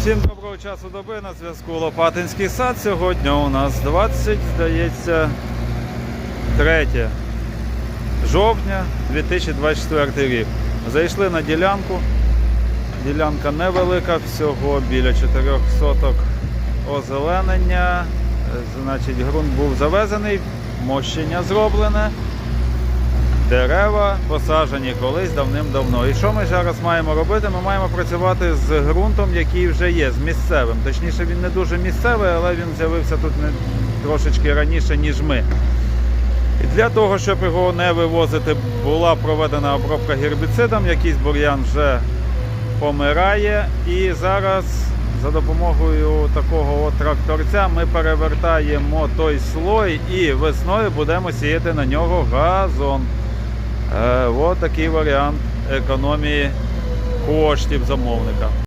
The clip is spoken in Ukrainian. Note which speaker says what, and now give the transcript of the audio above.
Speaker 1: Всім доброго часу доби на зв'язку Лопатинський сад. Сьогодні у нас 20, здається, 3 жовтня 2024 рік. Зайшли на ділянку. Ділянка невелика, всього біля 4 соток озеленення. Значить, ґрунт був завезений, мощення зроблене. Дерева посаджені колись давним-давно. І що ми зараз маємо робити? Ми маємо працювати з ґрунтом, який вже є, з місцевим. Точніше, він не дуже місцевий, але він з'явився тут не трошечки раніше, ніж ми. І для того, щоб його не вивозити, була проведена обробка гербіцидом, якийсь бур'ян вже помирає. І зараз за допомогою такого от тракторця ми перевертаємо той слой і весною будемо сіяти на нього газон. Е, от такий варіант економії коштів замовника.